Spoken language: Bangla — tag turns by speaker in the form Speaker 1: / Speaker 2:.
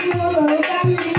Speaker 1: কান্না